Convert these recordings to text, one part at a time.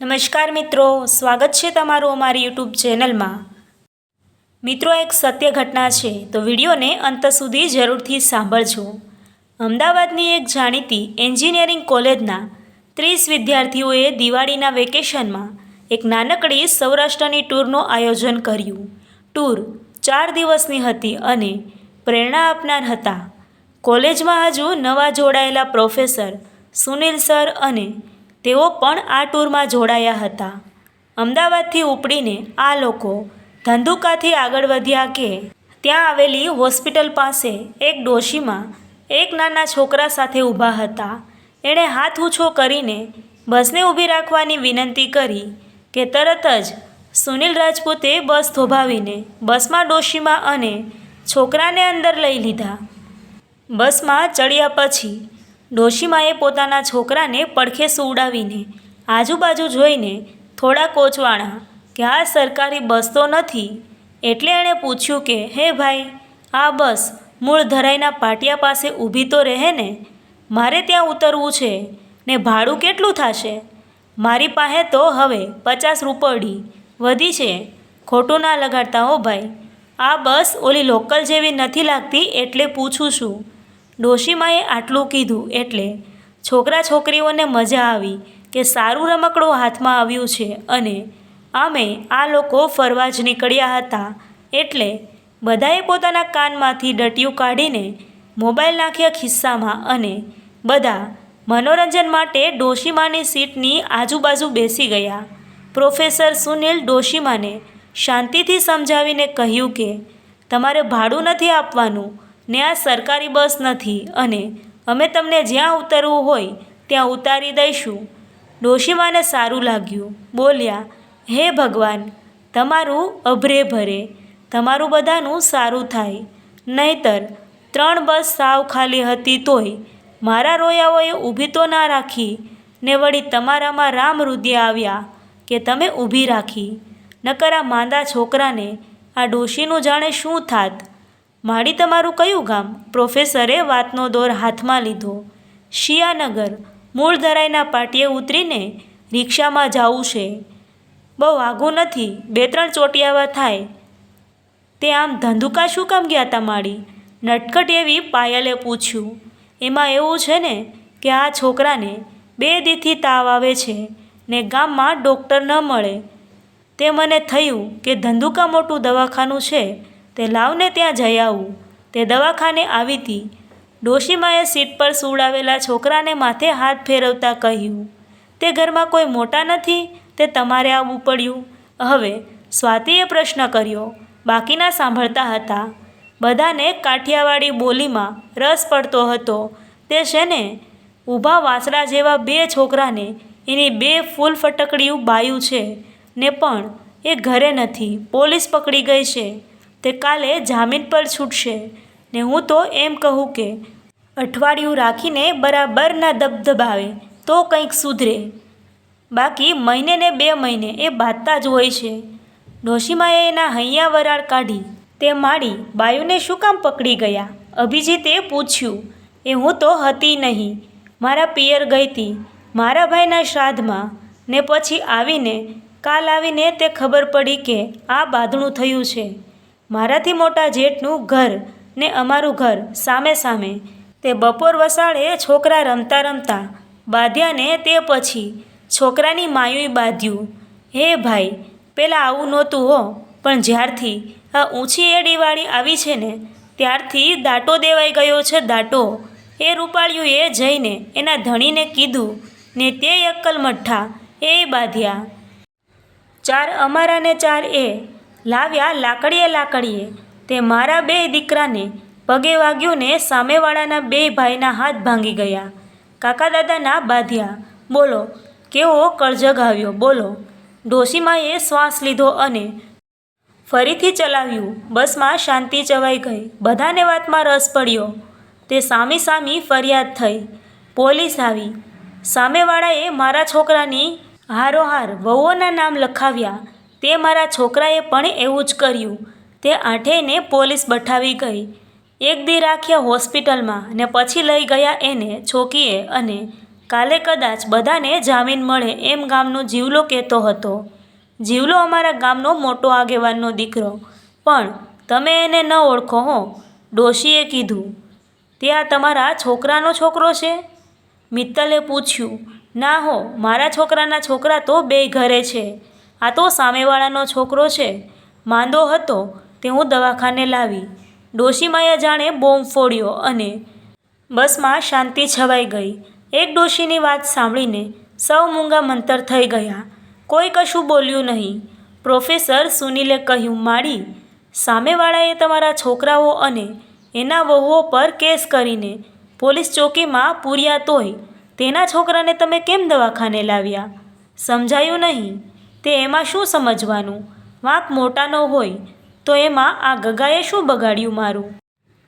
નમસ્કાર મિત્રો, સ્વાગત છે તમારું અમારી યુટ્યુબ ચેનલમાં. મિત્રો, એક સત્ય ઘટના છે, તો વિડીયોને અંત સુધી જરૂરથી સાંભળજો. અમદાવાદની એક જાણીતી એન્જિનિયરિંગ કોલેજના ત્રીસ વિદ્યાર્થીઓએ દિવાળીના વેકેશનમાં એક નાનકડી સૌરાષ્ટ્રની ટૂરનું આયોજન કર્યું. ટૂર ચાર દિવસની હતી અને પ્રેરણા આપનાર હતા. કોલેજમાં હજુ નવા જોડાયેલા પ્રોફેસર સુનિલ સર અને તેઓ પણ આ ટૂરમાં જોડાયા હતા. અમદાવાદથી ઉપડીને આ લોકો ધંધુકાથી આગળ વધ્યા કે ત્યાં આવેલી હોસ્પિટલ પાસે એક ડોશીમાં એક નાના છોકરા સાથે ઊભા હતા. એણે હાથ ઊંચો કરીને બસને ઊભી રાખવાની વિનંતી કરી કે તરત જ સુનિલ રાજપૂતે બસ થોભાવીને બસમાં ડોશીમાં અને છોકરાને અંદર લઈ લીધા. બસમાં ચડ્યા પછી ડોશીમાએ પોતાના છોકરાને પડખે સુવડાવીને આજુબાજુ જોઈને થોડા કોચવાણા કે આ સરકારી બસ તો નથી, એટલે એણે પૂછ્યું કે, હે ભાઈ, આ બસ મૂળ ધરાઈના પાટિયા પાસે ઊભી તો રહે ને? મારે ત્યાં ઉતરવું છે ને ભાડું કેટલું થશે? મારી પાસે તો હવે પચાસ રૂપડી વધી છે. ખોટું ના લગાડતા હો ભાઈ. આ બસ ઓલી લોકલ જેવી નથી લાગતી એટલે પૂછું છું. ડોશીમાએ આટલું કીધું એટલે છોકરા છોકરીઓને મજા આવી કે સારું રમકડું હાથમાં આવ્યું છે અને અમે આ લોકો ફરવા જ નીકળ્યા હતા એટલે બધાએ પોતાના કાનમાંથી ડટિયું કાઢીને મોબાઈલ નાખ્યા ખિસ્સામાં અને બધા મનોરંજન માટે ડોશીમાની સીટની આજુબાજુ બેસી ગયા. પ્રોફેસર સુનિલ ડોશીમાને શાંતિથી સમજાવીને કહ્યું કે, તમારે ભાડું નથી આપવાનું. ને આ સરકારી બસ નથી અને અમે તમને જ્યાં ઉતરવું હોય ત્યાં ઉતારી દઈશું. ડોશીમાને સારું લાગ્યું. બોલ્યા, હે ભગવાન, તમારું અભરે ભરે. તમારું બધાનું સારું થાય. નહીતર ત્રણ બસ સાવ ખાલી હતી તોય મારા રોયાઓએ ઊભી તો ના રાખી ને વળી તમારામાં રામ રુદ્ય આવ્યા કે તમે ઊભી રાખી. નકર આ માંદા છોકરાને, આ ડોશીનું જાણે શું થાત? માડી તમારું કયું ગામ? પ્રોફેસરે વાતનો દોર હાથમાં લીધો. શિયાનગર. મૂળ ધરાઈના પાટીએ ઉતરીને રિક્ષામાં જવું છે. બહુ આઘું નથી. બે ત્રણ ચોટિયાવા થાય. તે આમ ધંધુકા શું કામ ગયા તા માડી નટખટ એવી પાયલે પૂછ્યું. એમાં એવું છે ને કે આ છોકરાને બે દીથી તાવ આવે છે ને ગામમાં ડૉક્ટર ન મળે. તે મને થયું કે ધંધુકા મોટું દવાખાનું છે. તે લાવને ત્યાં જઈ આવું. તે દવાખાને આવી હતી ડોશીમાએ સીટ પર સુવડાવેલા છોકરાને માથે હાથ ફેરવતા કહ્યું, તે ઘરમાં કોઈ મોટા નથી? તે તમારે આવવું પડ્યું. હવે સ્વાતિએ પ્રશ્ન કર્યો, બાકીના સાંભળતા હતા. બધાને કાઠિયાવાડી બોલીમાં રસ પડતો હતો. તે છે ને ઊભા વાસળા જેવા બે છોકરાને એની બે ફૂલ ફટકડીયું બાયું છે ને પણ એ ઘરે નથી. પોલીસ પકડી ગઈ છે. તે કાલે જામીન પર છૂટશે ને હું તો એમ કહું કે અઠવાડિયું રાખીને બરાબરના દબદબાવે તો કંઈક સુધરે. બાકી મહિને ને બે મહિને એ બાંધતા જ હોય છે. ડોશીમાએ એના હૈયા વરાળ કાઢી તે માડી બાયુને શું કામ પકડી ગયા? અભિજીતે પૂછ્યું, એ હું તો હતી નહીં. મારા પિયર ગઈ હતી મારા ભાઈના શ્રાદ્ધમાં ને પછી આવીને કાલ આવીને તે ખબર પડી કે આ બાંધણું થયું છે. મારાથી મોટા જેઠનું ઘર ને અમારું ઘર સામે સામે. તે બપોર વસાળે છોકરા રમતા રમતા બાંધ્યાને તે પછી છોકરાની માયુએ બાંધ્યું. હે ભાઈ પહેલાં આવું નહોતું હો, પણ જ્યારથી આ ઊંચી એડીવાળી આવી છે ને, ત્યારથી દાટો દેવાઈ ગયો છે દાટો. એ રૂપાળિયુએ જઈને એના ધણીને કીધું, ને તે અક્કલ મઠ્ઠા, એ બાંધ્યા. ચાર અમારા ને ચાર એ. લાવ્યા લાકડીએ લાકડીએ. તે મારા બે દીકરાને પગે વાગ્યું ને સામેવાળાના બે ભાઈના હાથ ભાંગી ગયા. કાકા દાદાના બાંધ્યા. બોલો, કેવો કળજગ આવ્યો? બોલો. ડોશીમાએ શ્વાસ લીધો અને ફરીથી ચલાવ્યું. બસમાં શાંતિ ચવાઈ ગઈ. બધાને વાતમાં રસ પડ્યો. તે સામી સામી ફરિયાદ થઈ. પોલીસ આવી. સામેવાળાએ મારા છોકરાની હારોહાર વહુઓના નામ લખાવ્યા. તે મારા છોકરાએ પણ એવું જ કર્યું. તે આઠેયને પોલીસ બઠાવી ગઈ. એક દી રાખ્યા હોસ્પિટલમાં ને પછી લઈ ગયા એને, છોકીએ અને કાલે કદાચ બધાને જામીન મળે એમ ગામનો જીવલો કહેતો હતો. જીવલો અમારા ગામનો મોટો આગેવાનનો દીકરો. પણ તમે એને ન ઓળખો હો, ડોશીએ કીધું. તે આ તમારા છોકરાનો છોકરો છે? મિત્તલે પૂછ્યું. ના હો, મારા છોકરાના છોકરા તો બેય ઘરે છે. આ તો સામેવાળાનો છોકરો છે. માંદો હતો તે હું દવાખાને લાવી. ડોશીમાએ જાણે બોમ્બ ફોડ્યો અને બસમાં શાંતિ છવાઈ ગઈ. એક ડોશીની વાત સાંભળીને સૌ મૂંગા મંતર થઈ ગયા. કોઈ કશું બોલ્યું નહીં. પ્રોફેસર સુનિલે કહ્યું, માડી, સામેવાળાએ તમારા છોકરાઓ અને એના વહુઓ પર કેસ કરીને પોલીસ ચોકીમાં પૂર્યા તોય તેના છોકરાને તમે કેમ દવાખાને લાવ્યા? સમજાયું નહીં. તે એમાં શું સમજવાનું? વાંક મોટાનો હોય, તો એમાં આ ગગાએ શું બગાડ્યું મારું?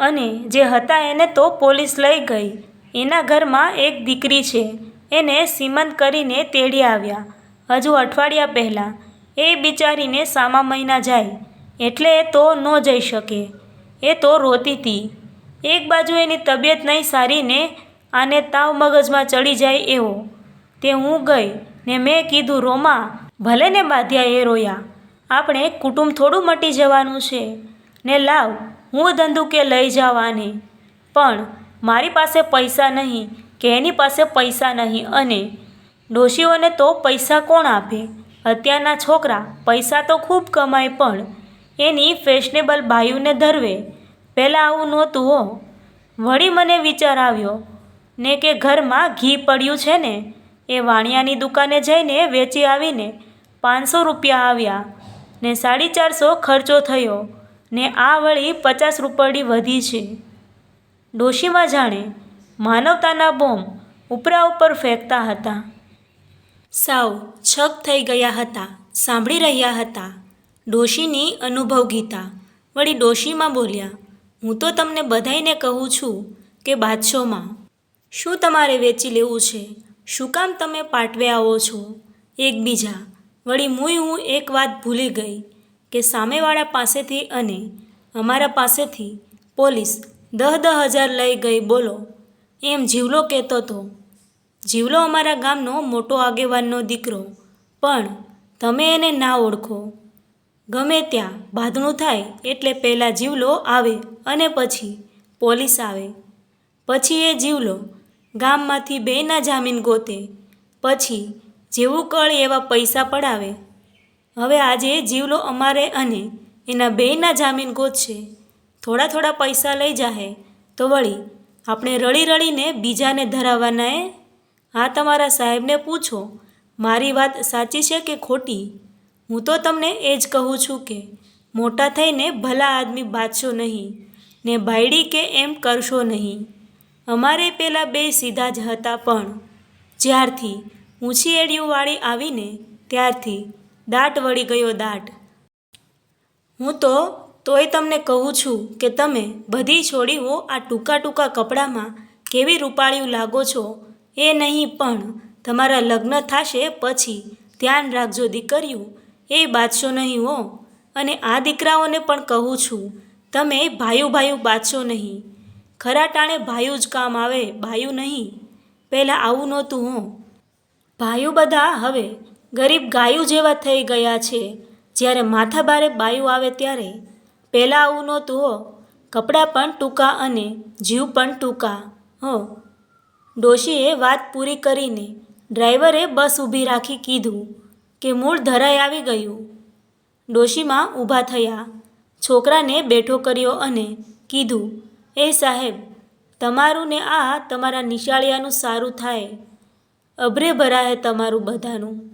અને જે હતા એને તો પોલીસ લઈ ગઈ. એના ઘરમાં એક દીકરી છે. એને સીમંત કરીને તેડી આવ્યા. હજુ અઠવાડિયા પહેલાં. એ બિચારીને સામા મહિના જાય. એટલે એ તો ન જઈ શકે. એ તો રોતી હતી એક બાજુ એની તબિયત નહીં સારી ને આને તાવ મગજમાં ચડી જાય એવો. તે હું ગઈ ને મેં કીધું, રોમા ભલે ને બાધ્યાએ રોયા. આપણે કુટુંબ થોડું મટી જવાનું છે. ને લાવ, હું ધંધુકે લઈ જાઉં આને પણ મારી પાસે પૈસા નહીં, કે એની પાસે પૈસા નહીં અને ડોશીઓને તો પૈસા કોણ આપે? અત્યારના છોકરા પૈસા તો ખૂબ કમાય, પણ એની ફેશનેબલ બાયુને ધરવે. પહેલાં આવું નહોતું હો. વળી મને વિચાર આવ્યો, ને કે ઘરમાં ઘી પડ્યું છે ને? એ વાણિયાની દુકાને જઈને વેચી આવીને પાંચસો રૂપિયા આવ્યા ને સાડી ચારસો ખર્ચો થયો ને આ વળી પચાસ રૂપડી વધી છે. ડોશીમાં જાણે માનવતાના બોમ્બ ઉપરા ઉપર ફેંકતા હતા. સાવ છક થઈ ગયા હતા, સાંભળી રહ્યા હતા. ડોશીની અનુભવ ગીતા. વળી ડોશીમાં બોલ્યા, હું તો તમને બધાઈને કહું છું કે બાદશોમાં શું તમારે વેચી લેવું છે? શું કામ તમે પાટવે આવો છો? એકબીજા. વળી મુય હું એક વાત ભૂલી ગઈ કે સામેવાળા પાસેથી અને અમારા પાસેથી પોલીસ દહ દહ હજાર લઈ ગઈ બોલો. એમ જીવલો કહેતો હતો જીવલો અમારા ગામનો મોટો આગેવાનનો દીકરો. પણ તમે એને ના ઓળખો. ગમે ત્યાં બાંધણું થાય એટલે પહેલાં જીવલો આવે અને પછી પોલીસ આવે. પછી એ જીવલો ગામમાંથી બેયના જામીન ગોતે, પછી જેવું કળ એવા પૈસા પડાવે. હવે આજે જીવલો અમારે અને એના બેયના જામીન ગોતશે. થોડા થોડા પૈસા લઈ જાહે, તો વળી આપણે રળી રળીને બીજાને ધરાવવાના એ હા, તમારા સાહેબને પૂછો. મારી વાત સાચી છે કે ખોટી? હું તો તમને એ જ કહું છું કે મોટા થઈને ભલા આદમી બાંધશો નહીં, ને બાયડી કે એમ કરશો નહીં. અમારે પેલા બે સીધા જ હતા પણ. જ્યારથી ઊંચી એડિયુંવાળી આવીને ત્યારથી દાટ વળી ગયો દાટ હું તો, તોય તમને કહું છું કે તમે બધી છોડીઓ આ ટૂંકા ટૂંકા કપડામાં કેવી રૂપાળિયું લાગો છો એ નહીં પણ તમારા લગ્ન થશે પછી ધ્યાન રાખજો દીકરીઓ, એ બાદશો નહીં હો. અને આ દીકરાઓને પણ કહું છું, તમે ભાયું ભાયું બાદશો નહીં. ખરા ટાણે ભાઈઓ જ કામ આવે, ભાઈઓ નહીં. પહેલાં આવું નહોતું, હો. ભાઈઓ બધા હવે ગરીબ ગાયું જેવા થઈ ગયા છે. જ્યારે માથાબારે બાયું આવે ત્યારે. પહેલાં આવું નહોતું, હો. કપડાં પણ ટૂંકા અને જીવ પણ ટૂંકા, હો. ડોશીએ વાત પૂરી કરીને ડ્રાઈવરે બસ ઊભી રાખી કીધું કે મૂળ ધરાઈ આવી ગયું. ડોશીમાં ઊભા થયા. છોકરાને બેઠો કર્યો અને કીધું એ સાહેબ, તમારું ને આ તમારા નિશાળિયાનું સારું થાય. અભરે ભરાય તમારું બધાનું.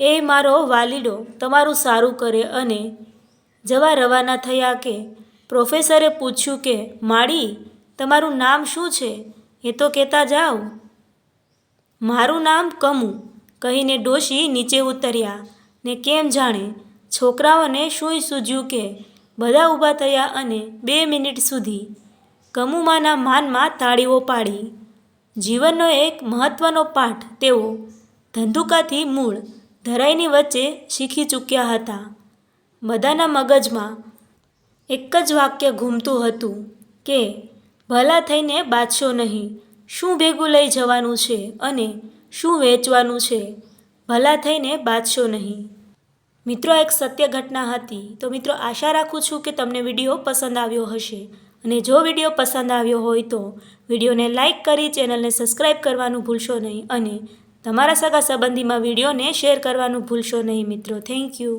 એ મારો વાલીડો તમારું સારું કરે અને જવા રવાના થયા કે? પ્રોફેસરે પૂછ્યું કે, માળી, તમારું નામ શું છે? એ તો કહેતા જાઓ. મારું નામ કમુ, કહીને ડોશી નીચે ઉતર્યા ને કેમ જાણે છોકરાઓને શુંય સૂજ્યું કે બધા ઊભા થયા અને બે મિનિટ સુધી કમુમાના માનમાં તાળીઓ પાડી. જીવનનો એક મહત્ત્વનો પાઠ તેઓ ધંધુકાથી મૂળ ધરાઈની વચ્ચે શીખી ચૂક્યા હતા. બધાના મગજમાં એક જ વાક્ય ઘૂમતું હતું કે, ભલા થઈને બાંધશો નહીં, શું ભેગું લઈ જવાનું છે અને શું વેચવાનું છે? ભલા થઈને બાંધશો નહીં. મિત્રો, એક સત્ય ઘટના હતી. તો મિત્રો, આશા રાખું છું કે તમને વીડિયો પસંદ આવ્યો હશે. અને જો વીડિયો પસંદ આવ્યો હોય તો વિડીયોને લાઇક કરી ચેનલને સબસ્ક્રાઈબ કરવાનું ભૂલશો નહીં અને તમારા સગા સંબંધીમાં વિડીયોને શેર કરવાનું ભૂલશો નહીં મિત્રો. Thank you.